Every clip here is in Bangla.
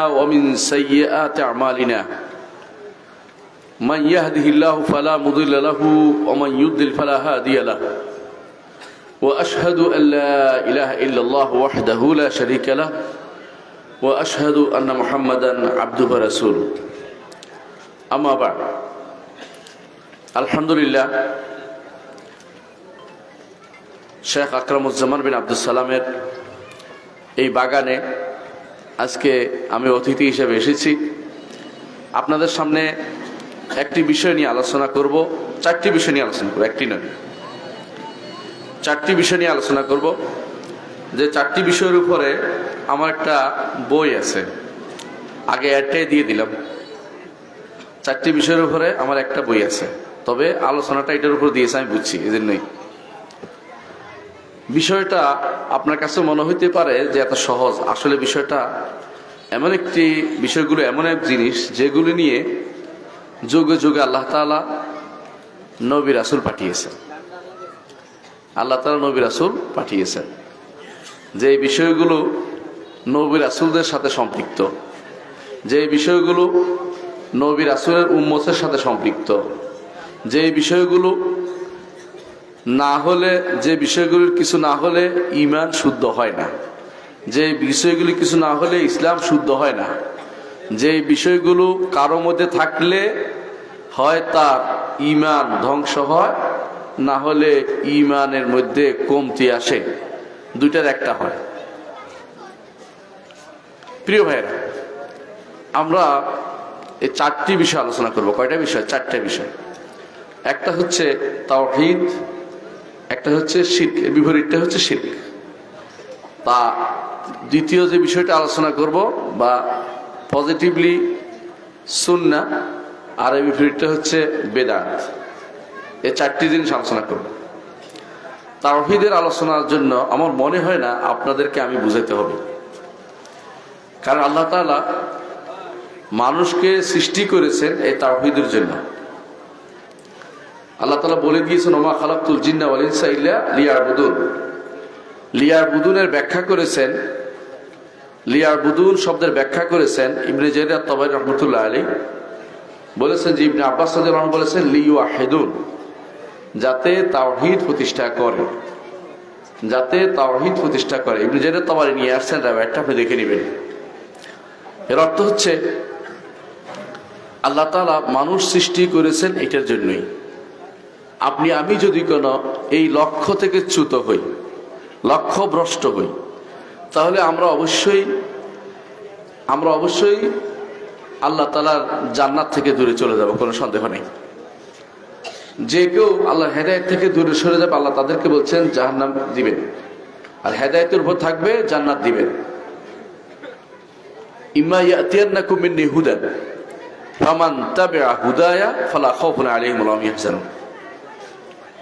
ومن سيئات أعمالنا. من يهده الله فلا مضل له ومن يضل فلا هادي له. وأشهد أن لا إله إلا الله وحده لا شريك له وأشهد أن محمدا عبده ورسوله. أما بعد الحمد لله شيخ أكرم الزمان بن عبد السلام এই বাগানে আজকে আমি অতিথি হিসেবে এসেছি। আপনাদের সামনে একটি বিষয় নিয়ে আলোচনা করব, চারটি বিষয় নিয়ে আলোচনা করব, একটি নয়। চারটি বিষয় নিয়ে আলোচনা করব, যে চারটি বিষয়ের উপরে আমার একটা বই আছে। আগে একটাই দিয়ে দিলাম। চারটি বিষয়ের উপরে আমার একটা বই আছে। তবে আলোচনাটা এটার উপর দিয়েছে, আমি বুঝছি এই জন্যই বিষয়টা আপনার কাছে মনে হইতে পারে যে এত সহজ। আসলে বিষয়টা এমন একটি বিষয়গুলো, এমন এক জিনিস যেগুলি নিয়ে যুগে যুগে আল্লাহ তালা নবী রাসুল পাঠিয়েছেন। আল্লাহ তালা নবী রাসুল পাঠিয়েছেন। যে বিষয়গুলো নবী রাসুলদের সাথে সম্পৃক্ত, যে বিষয়গুলো নবী রাসুলের উম্মতের সাথে সম্পৃক্ত, যে বিষয়গুলো না হলে, যে বিষয়গুলির কিছু না হলে ইমান শুদ্ধ হয় না। যে বিষয়গুলি কিছু না হলে ইসলাম শুদ্ধ হয় না। যে বিষয়গুলো কারও মধ্যে থাকলে হয় তার ইমান ধ্বংস হয়, না হলে ইমানের মধ্যে কমতি আসে। দুইটার একটা হয়। প্রিয় ভাইয়েরা, আমরা এই চারটি বিষয় আলোচনা করব। কয়টা বিষয়? চারটে বিষয়। একটা হচ্ছে তাওহিদ একটা হচ্ছে শির্ক বিপরীতটা হচ্ছে শির্ক। তা দ্বিতীয় যে বিষয়টা আলোচনা করব বা পজিটিভলি সুন্না, আর এই বিপরীতটা হচ্ছে বেদাত। এ চারটি জিনিস আলোচনা করব। তাওহিদের আলোচনার জন্য আমার মনে হয় না আপনাদেরকে আমি বুঝাতে হবে। কারণ আল্লাহ তাআলা মানুষকে সৃষ্টি করেছেন এই তাওহিদের জন্য। আল্লাহ তালা বলে দিয়েছেন, ওমা খালাকুল জিন্না ওয়ালিনসা লিয়ার বুদুন লিয়ার বুদুনের ব্যাখ্যা করেছেন লিয়ার বুদুন শব্দের ব্যাখ্যা করেছেন ইবনে জেরিয়া তবাই রহমতুল্লাহ আলী বলেছেন যে ইবনে আব্বাস রহমান বলেছেন লিউ আহেদুন যাতে তাওহিদ প্রতিষ্ঠা করে। যাতে তাওহিদ প্রতিষ্ঠা করে। ইবনে জেরিয়া তবারি নিয়ে আসছেন একটা আপনি দেখে নেবেন। এর অর্থ হচ্ছে, আল্লাহ তালা মানুষ সৃষ্টি করেছেন এটার জন্যই। আপনি, আমি যদি কোনো এই লক্ষ্য থেকে চ্যুত হই, লক্ষ্য ভ্রষ্ট হই, তাহলে আমরা অবশ্যই আমরা অবশ্যই আল্লাহ তালার জান্নাত থেকে দূরে চলে যাব, কোনো সন্দেহ নেই। যে কেউ আল্লাহ হেদায়ত থেকে দূরে সরে যাবে, আল্লাহ তাদেরকে বলছেন, জাহান্নাম দিবেন। আর হেদায়তের উপর থাকবে, জান্নাত দিবেন। মিন্নি হুদান হুদায়া, ফালা খাউফুন আলাইহিম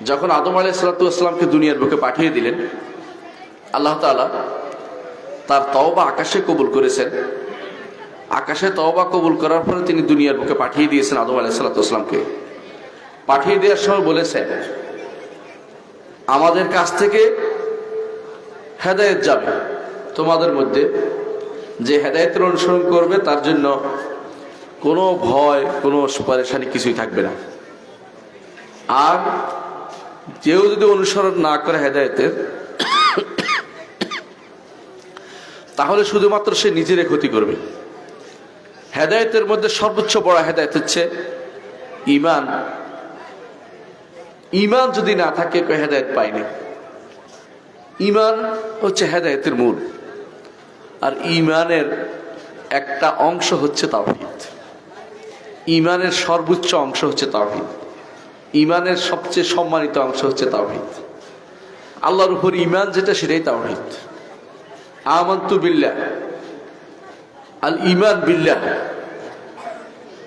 যখন আদম আলাই সালাতামকে দুনিয়ার বুকে পাঠিয়ে দিলেন, আল্লাহ তালা তার তওবা আকাশে কবুল করেছেন। আকাশে তওবা কবুল করার পরে তিনি দুনিয়ার বুকে পাঠিয়ে দিয়েছেন আদম আলাই সালাতামকে পাঠিয়ে দেওয়ার সময় বলেছেন, আমাদের কাছ থেকে হেদায়েত যাবে। তোমাদের মধ্যে যে হেদায়েতের অনুসরণ করবে, তার জন্য কোনো ভয়, কোনো পরেশানি কিছুই থাকবে না। আর কেউ যদি অনুসরণ না করে হেদায়তের, তাহলে শুধুমাত্র সে নিজের ক্ষতি করবে। হেদায়তের মধ্যে সর্বোচ্চ বড় হেদায়ত হচ্ছে ইমান। ইমান যদি না থাকে, কেউ হেদায়ত পায়নি। ইমান হচ্ছে হেদায়তের মূল। আর ইমানের একটা অংশ হচ্ছে তাওহিদ। ইমানের সর্বোচ্চ অংশ হচ্ছে তাওহিদ। ইমানের সবচেয়ে সম্মানিত অংশ হচ্ছে তাওহিদ। আল্লাহর উপর ইমান যেটা, সেটাই তাওহিদ। আমন্তু বিল্লাহ, আল ইমান বিল্লাহ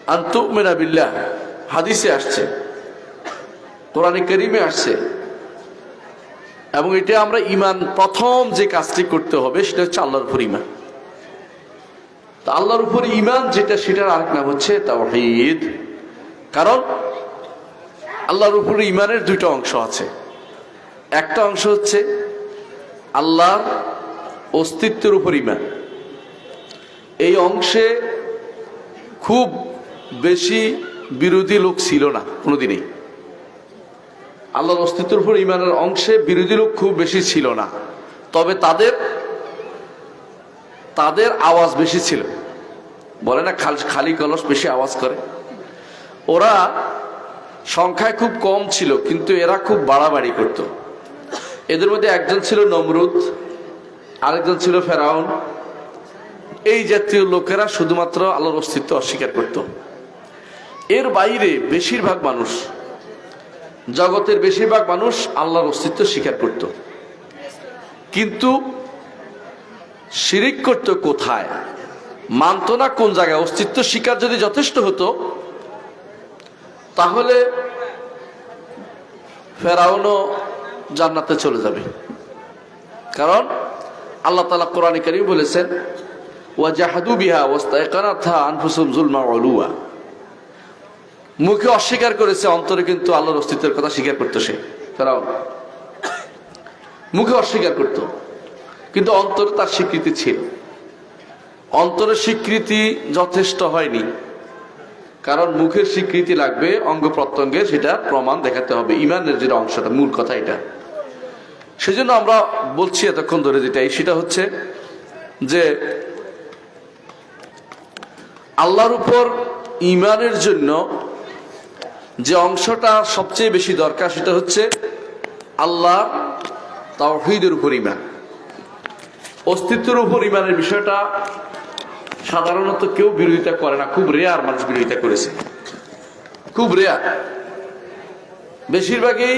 আন্তুমেনা বিল্লাহ। হাদিসে আসছে, কোরআনে করিমে আসছে। এবং এটা আমরা ইমান প্রথম যে কাজটি করতে হবে, সেটা হচ্ছে আল্লাহর উপর ইমান তা আল্লাহর উপর ইমান যেটা, সেটার আরেক নাম হচ্ছে তাওহিদ। কারণ আল্লাহর উপরে ইমানের দুইটা অংশ আছে। একটা অংশ হচ্ছে আল্লাহর অস্তিত্বের উপর ইমান এই অংশে খুব বেশি বিরোধী লোক ছিল না, কোনোদিনই। আল্লাহর অস্তিত্বের উপর ইমানের অংশে বিরোধী লোক খুব বেশি ছিল না। তবে তাদের তাদের আওয়াজ বেশি ছিল। বলে না, খাল- খালি কলস বেশি আওয়াজ করে। ওরা সংখ্যায় খুব কম ছিল, কিন্তু এরা খুব বাড়াবাড়ি করত। এদের মধ্যে একজন ছিল নমরুদ, আরেকজন ছিল ফেরাউন। এই জাতীয় লোকেরা শুধুমাত্র আল্লাহর অস্তিত্ব অস্বীকার করত। এর বাইরে বেশিরভাগ মানুষ, জগতের বেশিরভাগ মানুষ আল্লাহর অস্তিত্ব স্বীকার করত। কিন্তু শিরিক করত কোথায়? মানত না কোন জায়গায়? অস্তিত্ব স্বীকার যদি যথেষ্ট হতো তাহলে ফেরাউনও জান্নাতে চলে যাবে। কারণ আল্লাহ তালা কোরআন কারিম বলেছেন, ওয়াজাহাদু বিহা ওয়াস্তায়কানাথা আনফুসুম জুলমা অলুয়া মুখে অস্বীকার করেছে, অন্তরে কিন্তু আল্লাহর অস্তিত্বের কথা স্বীকার করতো সে ফেরাউন। মুখে অস্বীকার করত, কিন্তু অন্তরে তার স্বীকৃতি ছিল। অন্তরের স্বীকৃতি যথেষ্ট হয়নি। কারণ মুখের স্বীকৃতি লাগবে, অঙ্গ প্রত্যঙ্গে সেটা প্রমাণ দেখাতে হবে। ইমানের যেটা অংশটা, মূল কথা এটা। সেজন্য আমরা বলছি এতক্ষণ ধরে যেটা সেটা হচ্ছে যে আল্লাহর উপর ইমানের জন্য যে অংশটা সবচেয়ে বেশি দরকার সেটা হচ্ছে আল্লাহ তাওহীদের উপর ইমান। অস্তিত্বের উপর ইমানের বিষয়টা সাধারণত কেউ বিরোধিতা করে না, খুব রেয়ার মানুষ বিরোধিতা করেছে। খুব রেয়ার বেশিরভাগই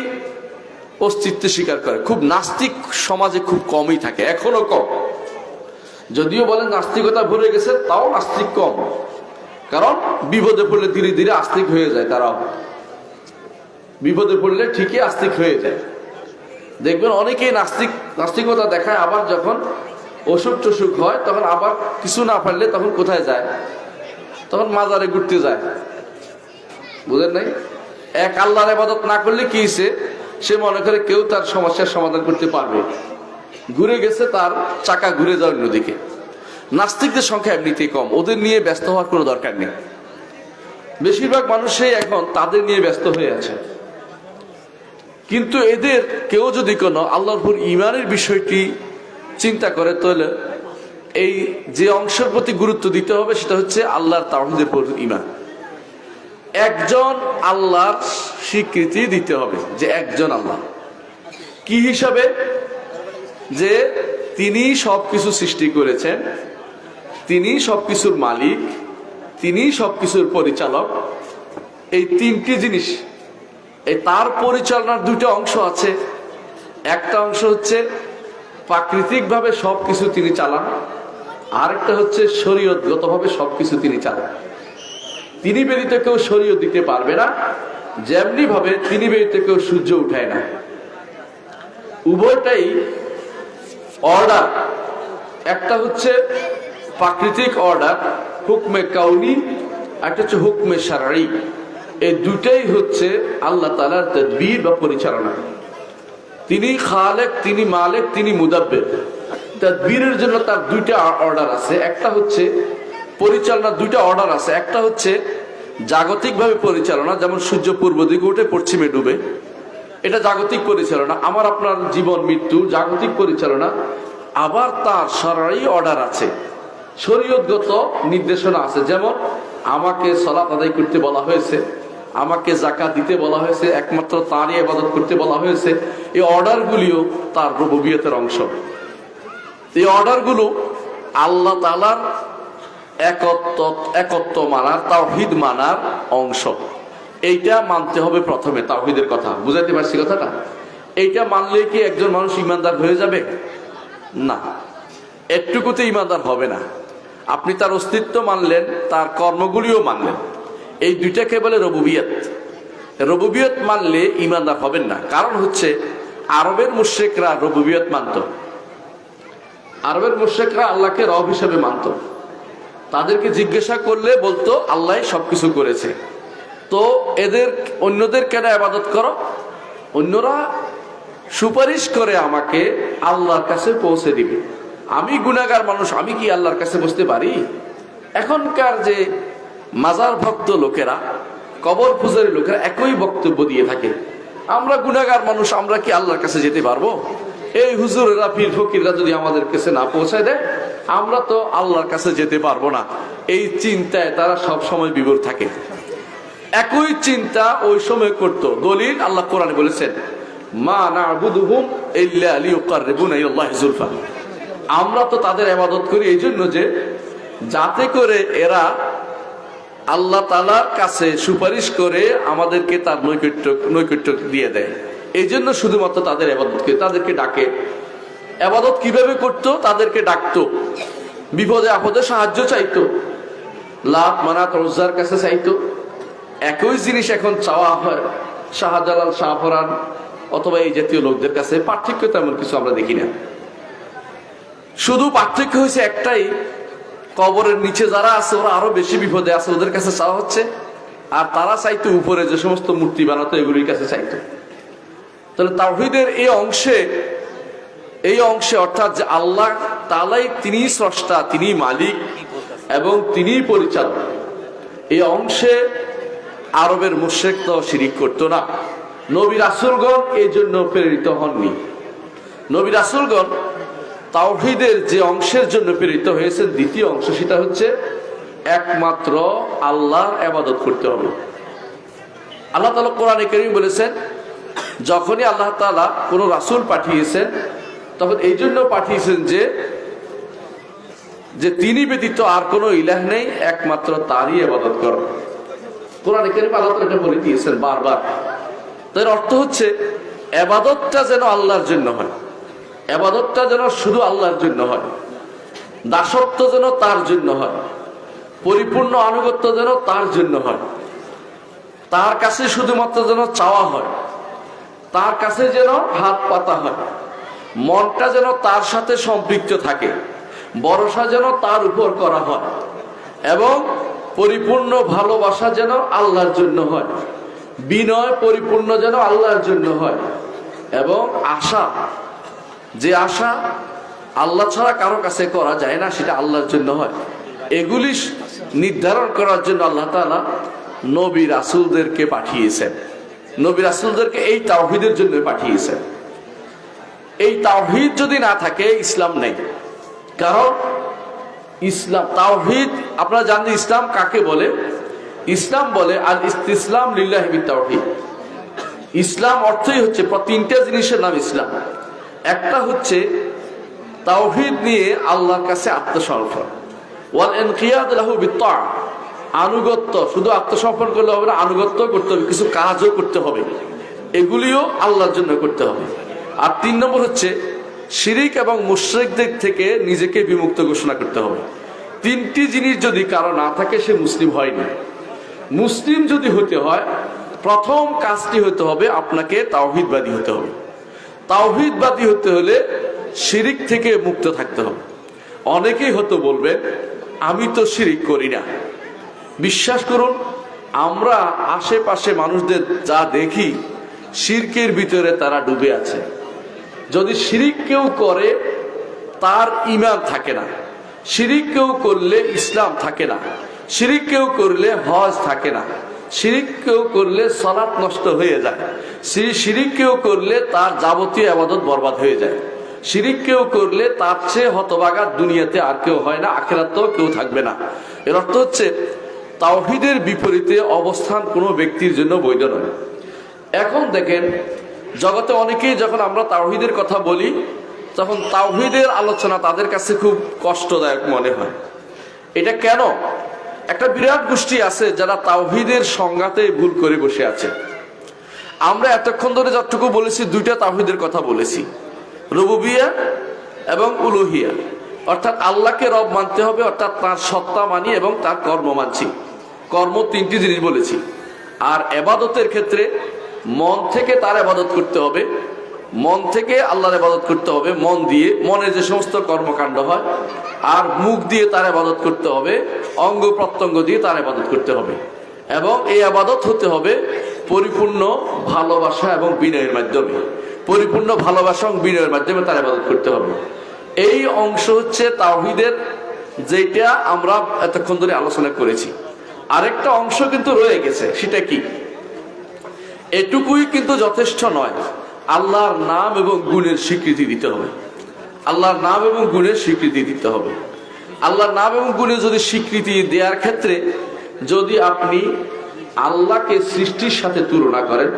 অস্তিত্ব স্বীকার করে। খুব নাস্তিক সমাজে খুব কমই থাকে, এখনও কম। যদিও বলেন নাস্তিকতা ভরে গেছে, তাও নাস্তিক কম। কারণ বিপদে পড়লে ধীরে ধীরে আস্তিক হয়ে যায় তারাও। বিপদে পড়লে ঠিকই আস্তিক হয়ে যায়। দেখবেন অনেকেই নাস্তিক, নাস্তিকতা দেখায় আবার যখন অসুখ টসুখ হয়, তখন আবার কিছু না পারলে তখন কোথায় যায়? তখন মাজারে ঘুরতে যায়। বুঝেন নাই? এক আল্লাহর ইবাদত না করলে কি হয়েছে সে মনে করে কেউ তার সমস্যার সমাধান করতে পারবে। ঘুরে গেছে তার চাকা ঘুরে যাওয়ার নদীকে নাস্তিকদের সংখ্যা এমনিতেই কম। ওদের নিয়ে ব্যস্ত হওয়ার কোনো দরকার নেই। বেশিরভাগ মানুষই এখন তাদের নিয়ে ব্যস্ত হয়ে আছে। কিন্তু এদের কেউ যদি কোনো আল্লাহর ইমানের বিষয়টি চিন্তা করে তাহলে এই যে অংশের প্রতি গুরুত্ব দিতে হবে সেটা হচ্ছে আল্লাহর তাহিদের ইমান একজন আল্লাহর স্বীকৃতি দিতে হবে যে একজন আল্লাহ। কি হিসাবে? যে তিনি সবকিছু সৃষ্টি করেছেন, তিনি সবকিছুর মালিক, তিনি সবকিছুর পরিচালক। এই তিনটি জিনিস, এই তার পরিচালনার দুটো অংশ আছে। একটা অংশ হচ্ছে প্রাকৃতিকভাবে সবকিছু তিনি চালান। আরেকটা হচ্ছে শরীয়তগতভাবে সবকিছু তিনি চালান। তিনি ব্যতীত কেউ শরীয় দিতে পারবে না যেমনি ভাবে তিনি ব্যতীত কেউ সূর্য উঠায় না। উভয়টাই অর্ডার একটা হচ্ছে প্রাকৃতিক অর্ডার হুকমে কাউনি, একটা হচ্ছে হুকমে সারারি এই দুটাই হচ্ছে আল্লাহ তালার তদবির বা পরিচালনা। তিনি খালেক, তিনি মালেক, তিনি মুদাব্বের। তদবিরের জন্য তার দুইটা অর্ডার আছে। একটা হচ্ছে পরিচালনার দুইটা অর্ডার আছে। একটা হচ্ছে জাগতিকভাবে পরিচালনা, যেমন সূর্য পূর্ব দিকে উঠে পশ্চিমে ডুবে। এটা জাগতিক পরিচালনা। আমার, আপনার জীবন, মৃত্যু, জাগতিক পরিচালনা। আবার তার সরাই অর্ডার আছে। শরীয়তগত নির্দেশনা আছে। যেমন আমাকে সলাত আদায় করতে বলা হয়েছে। আমাকে জাকাত দিতে বলা হয়েছে, একমাত্র তারই আবাদত করতে বলা হয়েছে, এই অর্ডারগুলিও তার রববিয়তের অংশ। এই অর্ডারগুলো আল্লাহ তালার একত্ব একত্ব মানার, তাওহিদ মানার অংশ। এইটা মানতে হবে প্রথমে, তাওহিদের কথা। বুঝাইতে পারছি কথাটা? এইটা মানলে কি একজন মানুষ ইমানদার হয়ে যাবে? না। একটুকুতে ইমানদার হবে না। আপনি তার অস্তিত্ব মানলেন, তার কর্মগুলিও মানলেন। এই দুইটাকে বলে রবুবিয়ত? রবুবিয়ত মানলে ইমানদার হবেন না। কারণ হচ্ছে, আরবের মুশ্রেকরা রবুবিয়ত মানত। আরবের মুশ্রেকরা আল্লাহকে রব হিসেবে মানত। তাদেরকে জিজ্ঞাসা করলে বলতো, আল্লাহ সবকিছু করেছে। তো এদের, অন্যদের কেন আবাদত করো? অন্যরা সুপারিশ করে আমাকে আল্লাহর কাছে পৌঁছে দিবে। আমি গুনাগার মানুষ, আমি কি আল্লাহর কাছে বসতে পারি? এখনকার যে মাজার ভক্ত লোকেরা, কবর পূজারী লোকেরা একই বক্তব্য দিয়ে থাকে। আমরা গুণাগার মানুষ, আমরা কি আল্লাহর কাছে যেতে পারব? এই হুজুরেরা, পীর ফকিররা যদি আমাদের কাছে না পৌঁছায় দেয়, আমরা তো আল্লাহর কাছে যেতে পারব না। এই চিন্তায় তারা সব সময় বিভোর থাকে। একই চিন্তা ওই সময় করত। দলিল আল্লাহ কোরআনে বলেছেন, মা যুলফা আমরা তো তাদের ইবাদত করি এই জন্য যে, যাতে করে এরা আল্লাহ তালার কাছে সুপারিশ করে আমাদেরকে তার নৈকট্য নৈকট্য দিয়ে দেয়। এই জন্য শুধুমাত্র তাদের আবাদত করে তাদেরকে ডাকে। আবাদত কীভাবে করতো? তাদেরকে ডাকতো। বিপদে আপদে সাহায্য চাইতো। লাভ, মানাত রোজার কাছে চাইতো। একই জিনিস এখন চাওয়া হয়। শাহজালাল, শাহফরান অথবা এই জাতীয় লোকদের কাছে পার্থক্য তেমন কিছু আমরা দেখি না। শুধু পার্থক্য হয়েছে একটাই কবরের নিচে যারা আছে, ওরা আরও বেশি বিপদে আছে, ওদের কাছে চাওয়া হচ্ছে। আর তারা চাইতো উপরে যে সমস্ত মূর্তি বানাতো, এগুলির কাছে চাইতো। তাহলে তাওহিদের এই অংশে এই অংশে অর্থাৎ যে আল্লাহ তালাই তিনি স্রষ্টা, তিনি মালিক এবং তিনি পরিচালক। এই অংশে আরবের মুশেক তো শিরিক করতো না। নবী রাসুলগণ এই জন্য প্রেরিত হননি। নবী রাসুলগণ তাওহিদের যে অংশের জন্য প্রেরিত হয়েছেন, দ্বিতীয় অংশ সেটা হচ্ছে একমাত্র আল্লাহর আবাদত করতে হবে। আল্লাহ তালা কোরআনে করিম বলেছেন, যখনই আল্লাহ তালা কোনো রাসুল পাঠিয়েছেন, তখন এই জন্য পাঠিয়েছেন যে যে তিনি ব্যতীত আর কোনো ইলাহ নেই, একমাত্র তারই আবাদত কর। কোরআনে করিম আল্লাহ এটা বলে দিয়েছেন বারবার। তার অর্থ হচ্ছে আবাদতটা যেন আল্লাহর জন্য হয়। আবাদতটা যেন শুধু আল্লাহর জন্য হয়, দাসত্ব যেন তার জন্য হয়, পরিপূর্ণ আনুগত্য যেন তার জন্য হয়, তার কাছে শুধুমাত্র যেন চাওয়া হয়, তার কাছে যেন হাত পাতা হয়, মনটা যেন তার সাথে সম্পৃক্ত থাকে, ভরসা যেন তার উপর করা হয় এবং পরিপূর্ণ ভালোবাসা যেন আল্লাহর জন্য হয়, বিনয় পরিপূর্ণ যেন আল্লাহর জন্য হয় এবং আশা যে আশা আল্লাহ ছাড়া কারও কাছে করা যায় না, সেটা আল্লাহর জন্য হয়। এগুলি নির্ধারণ করার জন্য আল্লাহ তালা নবী রাসুলদেরকে পাঠিয়েছেন। নবী রাসুলদেরকে এই তাওহিদের জন্য পাঠিয়েছেন। এই তাওহিদ যদি না থাকে, ইসলাম নেই। কারণ ইসলাম, তাওহিদ, আপনারা জানেন ইসলাম কাকে বলে? ইসলাম বলে আল ইসলাম লিল্লাহি তাওহিদ ইসলাম অর্থই হচ্ছে, তিনটা জিনিসের নাম ইসলাম। একটা হচ্ছে তাওহিদ নিয়ে আল্লাহর কাছে আত্মসমর্পণ। ওয়াল এনকিয়াদ লাহু বিত্তা। আনুগত্য, শুধু আত্মসমর্পণ করলে হবে না, আনুগত্য করতে হবে, কিছু কাজও করতে হবে। এগুলিও আল্লাহর জন্য করতে হবে। আর তিন নম্বর হচ্ছে, শিরিক এবং মুশ্রিকদের থেকে নিজেকে বিমুক্ত ঘোষণা করতে হবে। তিনটি জিনিস যদি কারও না থাকে, সে মুসলিম হয়নি। মুসলিম যদি হতে হয়, প্রথম কাজটি হতে হবে আপনাকে তাওহিদবাদী হতে হবে। তাওহিদবাদী হতে হলে শিরিক থেকে মুক্ত থাকতে হবে। অনেকেই হয়তো বলবে, আমি তো শিরিক করি না। বিশ্বাস করুন, আমরা আশেপাশে মানুষদের যা দেখি, শিরকের ভিতরে তারা ডুবে আছে। যদি শিরিক কেউ করে, তার ইমান থাকে না। শিরিক কেউ করলে ইসলাম থাকে না। শিরিক কেউ করলে হজ থাকে না। শিরিক কেউ করলে সলাৎ নষ্ট হয়ে যায়। শিরিক কেউ করলে তার যাবতীয় আবাদত বরবাদ হয়ে যায়। শিরিক কেউ করলে তার চেয়ে হতবাগা দুনিয়াতে আর কেউ হয় না, আখেরাতেও কেউ থাকবে না। এর অর্থ হচ্ছে, তাওহিদের বিপরীতে অবস্থান কোনো ব্যক্তির জন্য বৈধ নয়। এখন দেখেন, জগতে অনেকেই যখন আমরা তাওহিদের কথা বলি, তখন তাওহিদের আলোচনা তাদের কাছে খুব কষ্টদায়ক মনে হয়। এটা কেন? একটা বিরাট গোষ্ঠী আছে যারা তাওহিদের সংজ্ঞাতে ভুল করে বসে আছে। আমরা এতক্ষণ ধরে যতটুকু বলেছি, দুইটা তাওহিদের কথা বলেছি। রবুবিয়া এবং উলুহিয়া। অর্থাৎ আল্লাহকে রব মানতে হবে, অর্থাৎ তার সত্তা মানি এবং তার কর্ম মানছি। কর্ম তিনটি জিনিস বলেছি। আর এবাদতের ক্ষেত্রে মন থেকে তার আবাদত করতে হবে। মন থেকে আল্লাহর আবাদত করতে হবে, মন দিয়ে। মনের যে সমস্ত কর্মকাণ্ড হয়, আর মুখ দিয়ে তার আবাদত করতে হবে, অঙ্গ প্রত্যঙ্গ দিয়ে তার আবাদত করতে হবে। এবং এই আবাদত হতে হবে পরিপূর্ণ ভালোবাসা এবং বিনয়ের মাধ্যমে। পরিপূর্ণ ভালোবাসা এবং বিনয়ের মাধ্যমে তার আবাদত করতে হবে। এই অংশ হচ্ছে তাওহিদের, যেটা আমরা এতক্ষণ ধরে আলোচনা করেছি। আরেকটা অংশ কিন্তু রয়ে গেছে, সেটা কি? এটুকুই কিন্তু যথেষ্ট নয়। আল্লাহর নাম এবং গুণের স্বীকৃতি দিতে হবে। আল্লাহর নাম এবং গুণের স্বীকৃতি দিতে হবে। আল্লাহর নাম এবং গুণের যদি স্বীকৃতি দেওয়ার ক্ষেত্রে যদি আপনি আল্লাহকে সৃষ্টির সাথে তুলনা করেন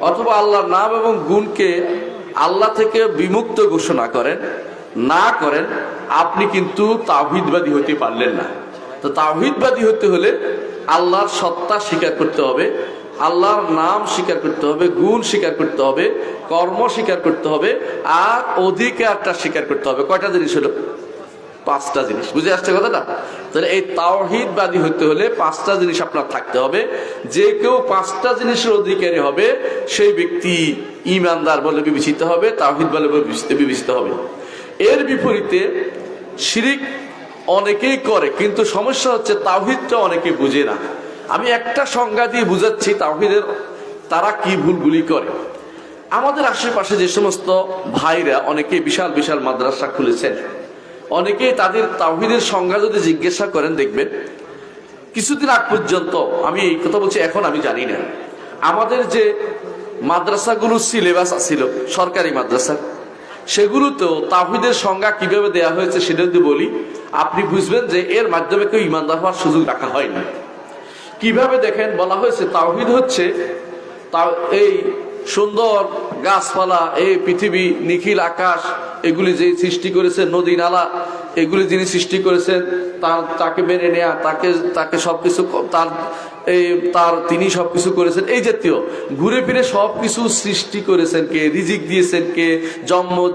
অথবা আল্লাহর নাম এবং গুণকে আল্লাহ থেকে বিমুক্ত ঘোষণা করেন, না করেন, আপনি কিন্তু তাহিদবাদী হতে পারলেন না। তো তাহিদবাদী হতে হলে আল্লাহর সত্তা স্বীকার করতে হবে। আল্লাহর নাম স্বীকার করতে হবে, গুণ স্বীকার করতে হবে, কর্ম স্বীকার করতে হবে, আর অধিকারটা স্বীকার করতে হবে। কয়টা জিনিস হলো? পাঁচটা জিনিস। বুঝে আসছে কথাটা? তাহলে এই তাওহিদবাদী হতে হলে পাঁচটা জিনিস আপনার থাকতে হবে। যে কেউ পাঁচটা জিনিসের অধিকারী হবে, সেই ব্যক্তি ইমানদার বলে বিবেচিত হবে তাওহিদ বলে বিবেচিত হবে। এর বিপরীতে শিরিক অনেকেই করে, কিন্তু সমস্যা হচ্ছে তাওহিদটা অনেকে বুঝে না। আমি একটা সংজ্ঞা দিয়ে বুঝাচ্ছি তাওহিদের, তারা কি ভুলগুলি করে। আমাদের আশেপাশে যে সমস্ত ভাইরা অনেকে বিশাল বিশাল মাদ্রাসা খুলেছেন। অনেকেই তাদের তাওহিদের সংজ্ঞা যদি জিজ্ঞাসা করেন দেখবেন, কিছুদিন আগ পর্যন্ত, আমি এই কথা বলছি, এখন আমি জানি না। আমাদের যে মাদ্রাসাগুলো সিলেবাস ছিল সরকারি মাদ্রাসা, সেগুলোতেও তাহিদের সংজ্ঞা কীভাবে দেয়া হয়েছে সেটা যদি বলি, আপনি বুঝবেন যে এর মাধ্যমে কেউ ইমানদার হওয়ার সুযোগ রাখা হয়নি। কীভাবে দেখেন বলা হয়েছে তাওহিদ হচ্ছে তা এই সুন্দর গাছপালা, এই পৃথিবী, নিখিল আকাশ, এগুলি যে সৃষ্টি করেছেন নদী, নালা, এগুলি যিনি সৃষ্টি করেছেন, তার, তাকে মেনে নেয়া, তাকে তাকে সবকিছু ক- তার এই তার, তিনি সবকিছু করেছেন। এই জাতীয়, ঘুরে ফিরে সবকিছু সৃষ্টি করেছেন কে? রিজিক দিয়েছেন কে? জন্ম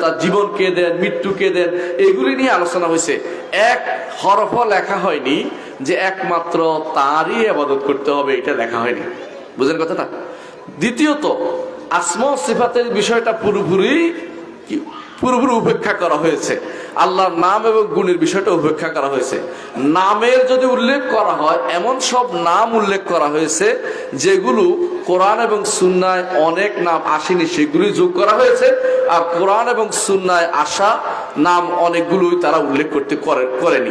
তার জীবন কে দেন? মৃত্যু কে দেন? এগুলি নিয়ে আলোচনা হয়েছে। এক হরফ লেখা হয়নি। যে একমাত্র তারই আবাদত করতে হবে, এটা লেখা হয়নি। বুঝলেন কথাটা? দ্বিতীয়ত, আসমা সিফাতের বিষয়টা পুরোপুরি পুরোপুরি উপেক্ষা করা হয়েছে। আল্লাহর নাম এবং গুণের বিষয়টা উপেক্ষা করা হয়েছে। নামের যদি উল্লেখ করা হয়, এমন সব নাম উল্লেখ করা হয়েছে, যেগুলো কোরআন এবং সুন্নায় অনেক নাম আসেনি সেগুলি যোগ করা হয়েছে, আর কোরআন এবং সুন্নায় আসা নাম অনেকগুলোই তারা উল্লেখ করতে করে- করেনি।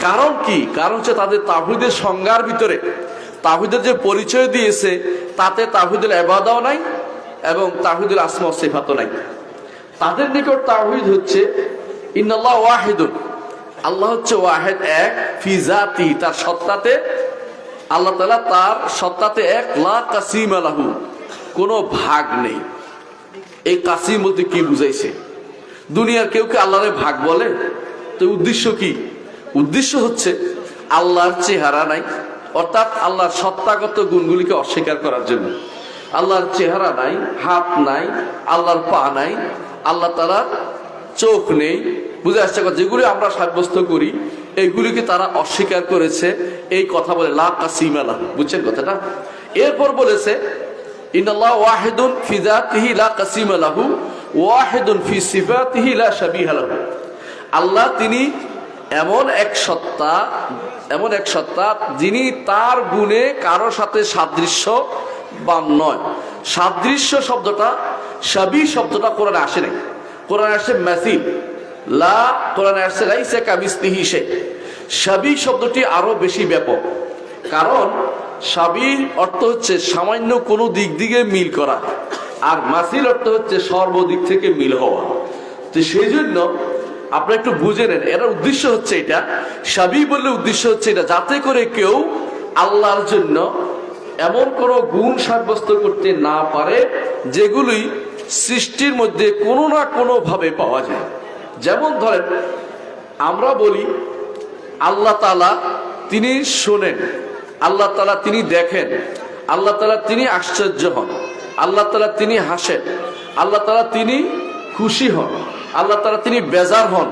কারণ কি? কারণ হচ্ছে তাদের তাহিদের সংজ্ঞার ভিতরে। তাহিদের যে পরিচয় দিয়েছে, তাতে তাহিদের এবাদাও নাই এবং তাহিদের আসমা সেফাতও নাই। তাদের নিকট তাহিদ হচ্ছে, ইন্নাল্লাহ ওয়াহিদুন। আল্লাহ হচ্ছে ওয়াহেদ এক ফিজাতি তার সত্তাতে। আল্লাহ তালা তার সত্তাতে এক, লা কাসিম আলাহু কোনো ভাগ নেই। এই কাসিম বলতে কি বুঝাইছে? দুনিয়ার কেউ কি আল্লাহরে ভাগ বলে? তো উদ্দেশ্য কি? উদ্দেশ্য হচ্ছে আল্লাহর চেহারা নাই, অর্থাৎ আল্লাহর সত্তাগত গুণগুলিকে অস্বীকার করার জন্য। আল্লাহর চেহারা নাই, হাত নাই, আল্লাহর পা নাই, আল্লাহ তারা চোখ নেই, বুঝে আসছে যেগুলি আমরা সাব্যস্ত করি এইগুলিকে তারা অস্বীকার করেছে, এই কথা বলে লা বুঝছেন কথাটা? এরপর বলেছে ওয়াহিদুন লা ওয়াহিদুন আল্লাহ তিনি এমন এক সত্তা, এমন এক সত্তা যিনি তার গুণে কারও সাথে সাদৃশ্য বা নয়। সাদৃশ্য শব্দটা, সাবি শব্দটা কোরআনে আসে নাই। কোরআনে আসে ম্যাসিল লা, কোরআনে আসছে লাইসা কামিসলিহি সে সাবি শব্দটি আরও বেশি ব্যাপক। কারণ সাবির অর্থ হচ্ছে সামান্য কোনো দিক দিকে মিল করা। আর মাসিল অর্থ হচ্ছে সর্বদিক থেকে মিল হওয়া। তো সেই জন্য আপনি একটু বুঝে নেন, এর উদ্দেশ্য হচ্ছে এটা সাবি বললে উদ্দেশ্য হচ্ছে এটা, যাতে করে কেউ আল্লাহর জন্য এমন কোনো গুণ সাব্যস্ত করতে না পারে যেগুলি সৃষ্টির মধ্যে কোনো না কোনো ভাবে পাওয়া যায়। যেমন ধরেন, আমরা বলি, আল্লাহ তালা তিনি শোনেন, আল্লাহ তালা তিনি দেখেন, আল্লাহ তালা তিনি আশ্চর্য হন, আল্লাহ তালা তিনি হাসেন, আল্লাহ তালা তিনি খুশি হন। আল্লাহ তারা তিনি বেজার হন।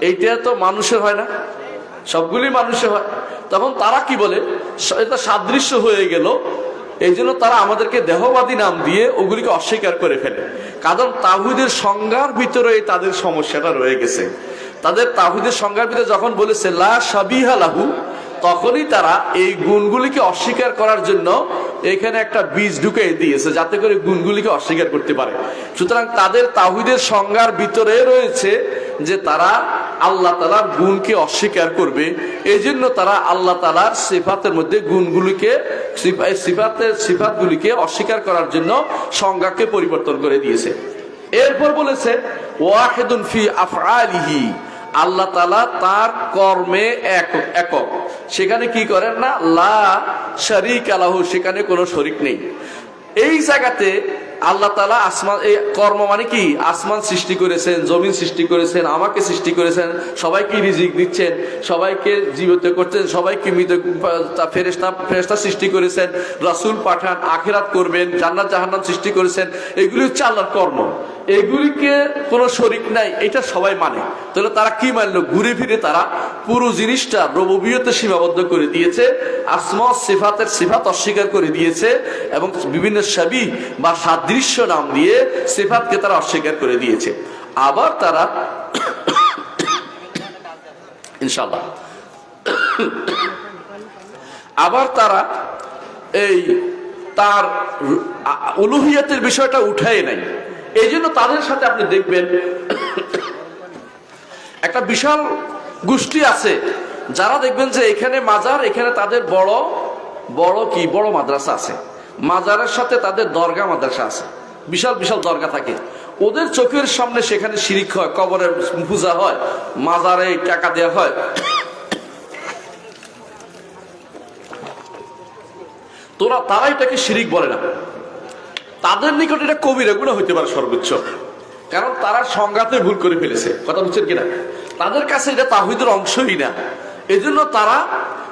এইটা তো মানুষের হয় না। সবগুলি মানুষের হয়। তখন তারা কি বলে? এটা সাদৃশ্য হয়ে গেল। এই জন্য তারা আমাদেরকে দেহবাদী নাম দিয়ে ওগুলিকে অস্বীকার করে ফেলে। কারণ তাহুদের সংজ্ঞার ভিতরে তাদের সমস্যাটা রয়ে গেছে। তাদের তাহুদের সংজ্ঞার ভিতরে যখন বলেছে, লা সাবিহা লাহু তখনই তারা এই গুণগুলিকে অস্বীকার করার জন্য এখানে একটা বীজ ঢুকে দিয়েছে, যাতে করে গুণগুলিকে অস্বীকার করতে পারে। সুতরাং তাদের তাহিদের সংজ্ঞার ভিতরে রয়েছে যে তারা আল্লাহ তালার গুণকে অস্বীকার করবে। এই জন্য তারা আল্লাহ তালার সিফাতের মধ্যে গুণগুলিকে, সিফা- সিফাতের সিফাতগুলিকে অস্বীকার করার জন্য সংজ্ঞাকে পরিবর্তন করে দিয়েছে। এরপর বলেছে, ওয়াহেদুন ফি আফআলিহি আল্লাহ তালা তার কর্মে এক, একক। সেখানে কি করেন না? লা শরিক আলাহু সেখানে কোনো শরিক নেই। এই জায়গাতে আল্লাহ তালা আসমান এই কর্ম মানে কি? আসমান সৃষ্টি করেছেন, জমিন সৃষ্টি করেছেন, আমাকে সৃষ্টি করেছেন, সবাইকে রিজিক দিচ্ছেন, সবাইকে জীবিত করছেন, সবাইকে মৃত ফেরেস্তা ফেরেস্তা সৃষ্টি করেছেন, রাসুল পাঠান, আখেরাত করবেন, জান্নাত, জাহান্নাম সৃষ্টি করেছেন। এগুলি হচ্ছে আল্লাহর কর্ম। এগুলিকে কোনো শরিক নাই, এটা সবাই মানে। তাহলে তারা কি মানলো? ঘুরে ফিরে তারা পুরো জিনিসটা রববিয়তে সীমাবদ্ধ করে দিয়েছে, আসমা সিফাতের সিফাত অস্বীকার করে দিয়েছে, এবং বিভিন্ন সাবি বা সাদৃশ্য নাম দিয়ে সিফাতকে তারা অস্বীকার করে দিয়েছে। আবার তারা ইনশাল্লাহ আবার তারা এই তার উলুহিয়াতের বিষয়টা উঠায় নাই। এই জন্য তাদের সাথে আপনি দেখবেন একটা বিশাল গোষ্ঠী আছে, যারা দেখবেন যে এখানে মাজার, এখানে তাদের বড় বড় কি? বড় মাদ্রাসা আছে। মাজারের সাথে তাদের দরগা মাদ্রাসা আছে। বিশাল বিশাল দরগা থাকে। ওদের চোখের সামনে সেখানে শিরিক হয়, কবরের পূজা হয়, মাজারে টাকা দেওয়া হয়। তোরা তারা এটাকে শিরিক বলে না। তাদের নিকট এটা কবিরা গুণা হইতে পারে সর্বোচ্চ। কারণ তারা সংঘাতে ভুল করে ফেলেছে। কথা বুঝছেন কিনা? তাদের কাছে এটা তাহিদের অংশই না। এজন্য তারা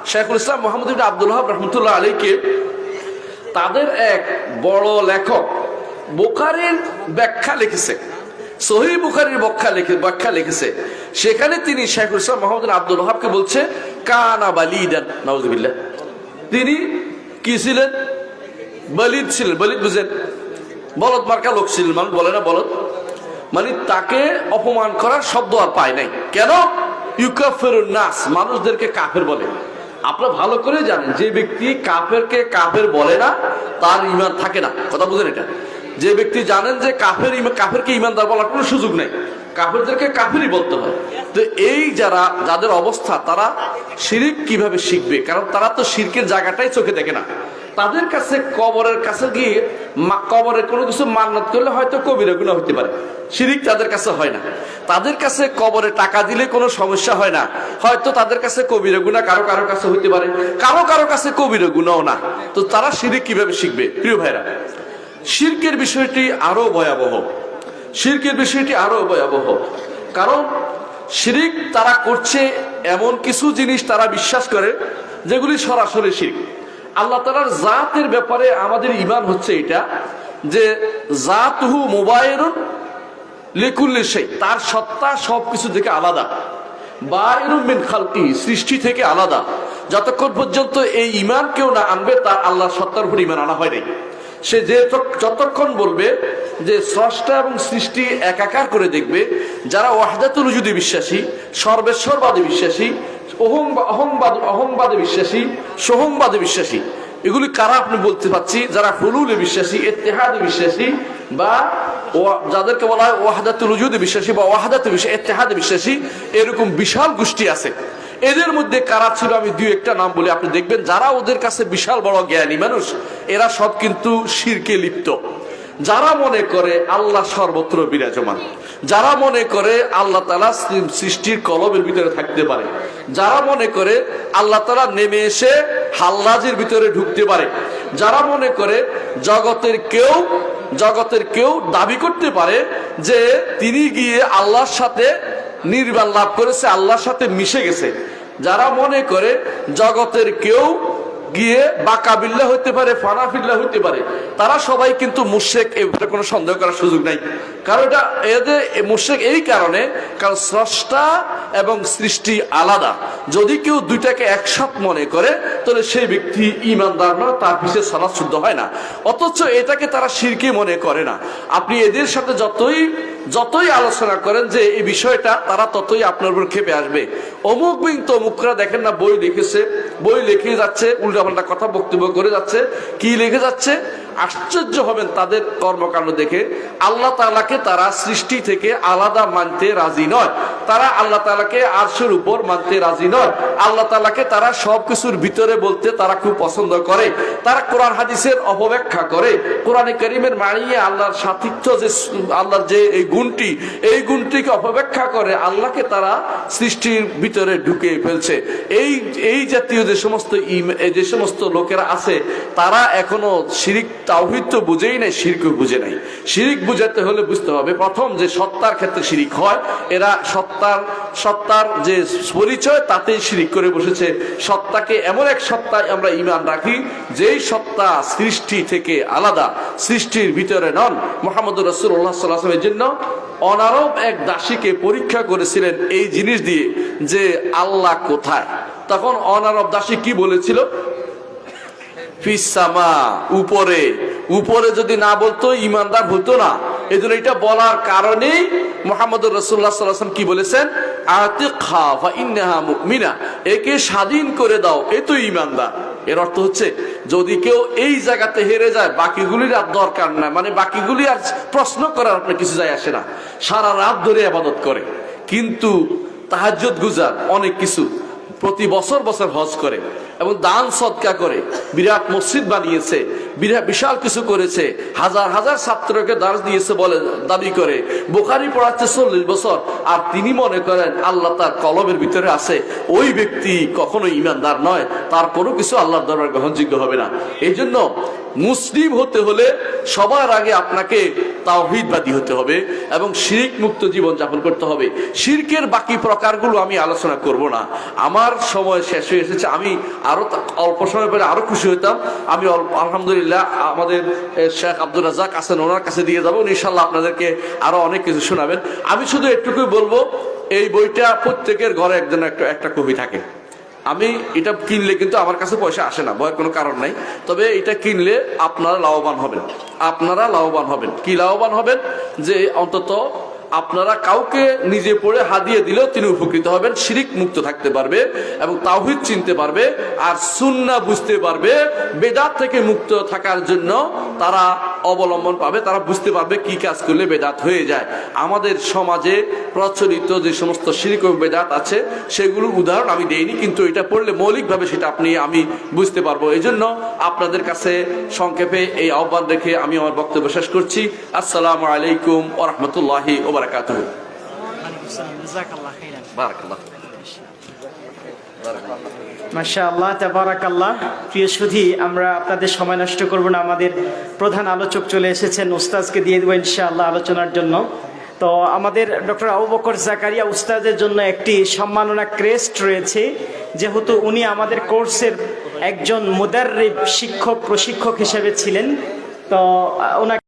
শেখুল ইসলাম মোহাম্মদ আব্দুল্লাহ রহমতুল্লাহ আলীকে তাদের এক বড় লেখক বোকারের ব্যাখ্যা লিখেছে সহি বুখারির ব্যাখ্যা লিখে, ব্যাখ্যা লিখেছে। সেখানে তিনি শেখুল ইসলাম মোহাম্মদ আব্দুল ওহাবকে বলছে, কানা বালিদান নওয়াজবিল্লাহ তিনি কি ছিলেন? বলিদ ছিলেন, বলিদ বুঝেন। বলদ মার্কা লোক ছিলেন, মানুষ বলে না বলদ। মানে তাকে অপমান করার শব্দ আর পায় নাই। কেন? ইউকাফের নাস, মানুষদেরকে কাফের বলে। আপনারা ভালো করে জানেন, যে ব্যক্তি কাফেরকে কাফের বলে না, তার ইমান থাকে না। কথা বুঝেন এটা? যে ব্যক্তি জানেন যে কাফের কাফেরকে ইমানদার বলার কোনো সুযোগ নেই। কাফেরদেরকে কাফেরই বলতে হয়। তো এই যারা, যাদের অবস্থা, তারা শিরিক কীভাবে শিখবে? কারণ তারা তো শিরকের জায়গাটাই চোখে দেখে না। তাদের কাছে, কবরের কাছে গিয়ে কবরে কোনো কিছু মান্নত করলে হয়তো কবিরা গুণা হতে পারে। শিরিক তাদের কাছে হয় না। তাদের কাছে কবরে টাকা দিলে কোনো সমস্যা হয় না। হয়তো তাদের কাছে কবিরা গুণা কারও কারও কাছে হতে পারে। কারও কারও কাছে কবিরা গুণাও না। তো তারা শিরিক কীভাবে শিখবে? প্রিয় ভাইরা, শিরকের বিষয়টি আরও ভয়াবহ। শিরকের বিষয়টি আরও ভয়াবহ। কারণ শিরিক তারা করছে এমন কিছু জিনিস তারা বিশ্বাস করে, যেগুলি সরাসরি শিরিক। আল্লাহ তালার জাতের ব্যাপারে আমাদের ইমান হচ্ছে এটা যে জাতহু মোবাইরুন লেকুল্লি সেই তার সত্তা সব কিছু থেকে আলাদা। খালকি, সৃষ্টি থেকে আলাদা। যতক্ষণ পর্যন্ত এই ইমান কেউ না আনবে, তার আল্লাহ সত্তার উপর ইমান আনা হয় নাই। সে যে যতক্ষণ বলবে যে স্রষ্টা এবং সৃষ্টি একাকার করে দেখবে, যারা ওয়াহদাতুল যদি বিশ্বাসী, সর্বেশ্বরবাদী বিশ্বাসী অহং অহংবাদ অহংবাদে বিশ্বাসী সোহংবাদে বিশ্বাসী। এগুলি কারা আপনি বলতে পারছি? যারা হুলুলে বিশ্বাসী এতেহাদে বিশ্বাসী বা যাদেরকে বলা হয় ওয়াহাদাতুল উজুদে বিশ্বাসী বা ওয়াহাদাতে বিশ্বাসী এতেহাদে বিশ্বাসী, এরকম বিশাল গোষ্ঠী আছে। এদের মধ্যে কারা ছিল? আমি দুই একটা নাম বলি আপনি দেখবেন, যারা ওদের কাছে বিশাল বড় জ্ঞানী মানুষ, এরা সব কিন্তু শিরকে লিপ্ত। যারা মনে করে আল্লাহ সর্বত্র বিরাজমান, যারা মনে করে আল্লাহ তালা সৃষ্টির কলমের ভিতরে থাকতে পারে, যারা মনে করে আল্লাহ তালা নেমে এসে হাল্লাজের ভিতরে ঢুকতে পারে, যারা মনে করে জগতের কেউ জগতের কেউ দাবি করতে পারে যে তিনি গিয়ে আল্লাহর সাথে নির্বাণ লাভ করেছে, আল্লাহর সাথে মিশে গেছে। যারা মনে করে জগতের কেউ গিয়ে বাকাবিল্লা হতে পারে ফানাফিল্লা হতে পারে, তারা সবাই কিন্তু মুশেক এবারে কোনো সন্দেহ করার সুযোগ নাই। কারণ এটা, এদের মুশেক এই কারণে, কারণ স্রষ্টা এবং সৃষ্টি আলাদা। যদি কেউ দুইটাকে একসাথ মনে করে, তাহলে সেই ব্যক্তি ইমানদার নয়, তার পিছিয়ে সলাৎ শুদ্ধ হয় না। অথচ এটাকে তারা শিরকে মনে করে না। আপনি এদের সাথে যতই যতই আলোচনা করেন যে এই বিষয়টা, তারা ততই আপনার উপর খেপে আসবে। অমুক বিং তমুকরা দেখেন না, বই লিখেছে, বই লিখে যাচ্ছে উল্টা পাল্টা কথা বক্তব্য করে যাচ্ছে। কি লিখে যাচ্ছে? আশ্চর্য হবেন তাদের কর্মকাণ্ড দেখে। আল্লাহ তাআলাকে তারা সৃষ্টি থেকে আলাদা মানতে রাজি নয়। তারা আল্লাহ তালাকে আরশের উপর মানতে রাজি নয়। আল্লাহ তালাকে তারা সবকিছুর ভিতরে বলতে তারা খুব পছন্দ করে। তারা কোরআন হাদিসের অপব্যাখ্যা করে। কোরআনে করিমের মারিয়ে আল্লাহর সাথিত্য যে আল্লাহর যে এই গুণটি, এই গুণটিকে অপব্যাখ্যা করে আল্লাহকে তারা সৃষ্টির ভিতরে ঢুকে ফেলছে। এই এই জাতীয় যে সমস্ত যে সমস্ত লোকেরা আছে, তারা এখনও শিরিক তাওহিদ তো বুঝেই নাই, শিরকও বুঝে নাই। শিরিক বুঝাতে হলে বুঝতে হবে, প্রথম যে সত্তার ক্ষেত্রে শিরিক হয়, এরা সত্তার সত্তার যে পরিচয়, তাতেই শিরিক করে বসেছে। সত্তাকে এমন এক সত্তায় আমরা ইমান রাখি, যেই সত্তা সৃষ্টি থেকে আলাদা, সৃষ্টির ভিতরে নন। মোহাম্মদ রসুল্লাহ সাল্লাহামের জন্য অনারব এক দাসীকে পরীক্ষা করেছিলেন এই জিনিস দিয়ে যে আল্লাহ কোথায়। তখন অনারব দাসী কি বলেছিল? ফিসামা উপরে। উপরে যদি না বলতো ইমানদার হতো না। এই জন্য এটা বলার কারণেই মোহাম্মদ রসুল্লাহ সাল্লাম কি বলেছেন? মুমিনা। একে স্বাধীন করে দাও। এ তো ইমানদার এর অর্থ হচ্ছে, যদি কেউ এই জায়গাতে হেরে যায়, বাকিগুলির আর দরকার নাই। মানে বাকিগুলি আর প্রশ্ন করার আপনার কিছু যায় আসে না। সারা রাত ধরে আবাদত করে। কিন্তু তাহাজ্জুদ গুজার অনেক কিছু প্রতি বছর বছর হজ করে। এবং দান সৎকা করে। বিরাট মসজিদ বানিয়েছে, বিরাট বিশাল কিছু করেছে, হাজার হাজার ছাত্রকে দাস দিয়েছে বলে দাবি করে। বোখারি পড়াচ্ছে চল্লিশ বছর, আর তিনি মনে করেন আল্লাহ তার কলমের ভিতরে আছে, ওই ব্যক্তি কখনো ইমানদার নয়, তার কোনো কিছু আল্লাহর দরবার গ্রহণযোগ্য হবে না। এই জন্য মুসলিম হতে হলে সবার আগে আপনাকে তাওহিদবাদী হতে হবে এবং শিরিক মুক্ত জীবন যাপন করতে হবে। শিরকের বাকি প্রকারগুলো আমি আলোচনা করব না। আমার সময় শেষ হয়ে এসেছে, আমি আরও অল্প সময় পরে আরও খুশি হতাম আমি আলহামদুলিল্লাহ, আমাদের শেখ আব্দুল রাজাক আছেন, ওনার কাছে দিয়ে যাব। ইনশাল্লাহ আপনাদেরকে আরও অনেক কিছু শোনাবেন। আমি শুধু একটুকুই বলব, এই বইটা প্রত্যেকের ঘরে একজন একটা একটা কবি থাকে। আমি এটা কিনলে কিন্তু আমার কাছে পয়সা আসে না ভয়ের কোনো কারণ নাই। তবে এটা কিনলে আপনারা লাভবান হবেন। আপনারা লাভবান হবেন। কি লাভবান হবেন? যে অন্তত আপনারা কাউকে নিজে পড়ে হাদিয়ে দিলেও তিনি উপকৃত হবেন, শিরিক মুক্ত থাকতে পারবে এবং তাওহিদ চিনতে পারবে আর সুন্না বুঝতে পারবে। বেদাত থেকে মুক্ত থাকার জন্য তারা অবলম্বন পাবে, তারা বুঝতে পারবে কি কাজ করলে বেদাত হয়ে যায়। আমাদের সমাজে প্রচলিত যে সমস্ত শিরিক ও বেদাত আছে, সেগুলোর উদাহরণ আমি দেইনি, কিন্তু এটা পড়লে মৌলিকভাবে সেটা আপনি, আমি বুঝতে পারব। এই জন্য আপনাদের কাছে সংক্ষেপে এই আহ্বান রেখে আমি আমার বক্তব্য শেষ করছি। আসসালামু আলাইকুম ও ওবরাকাত জাজাকাল্লাহ খাইরান বারাকাল্লাহ মাশা আল্লাহ তাবারাকাল্লাহ প্রিয় সুধি আমরা আপনাদের সময় নষ্ট করব না। আমাদের প্রধান আলোচক চলে এসেছেন উস্তাজকে দিয়ে দেবো ইনশাআল্লাহ আলোচনার জন্য। তো আমাদের ডক্টর আবু বকর জাকারিয়া উস্তাদের জন্য একটি সম্মাননা ক্রেস্ট রয়েছে। যেহেতু উনি আমাদের কোর্সের একজন মুদার্রিব শিক্ষক প্রশিক্ষক হিসেবে ছিলেন তো ওনাকে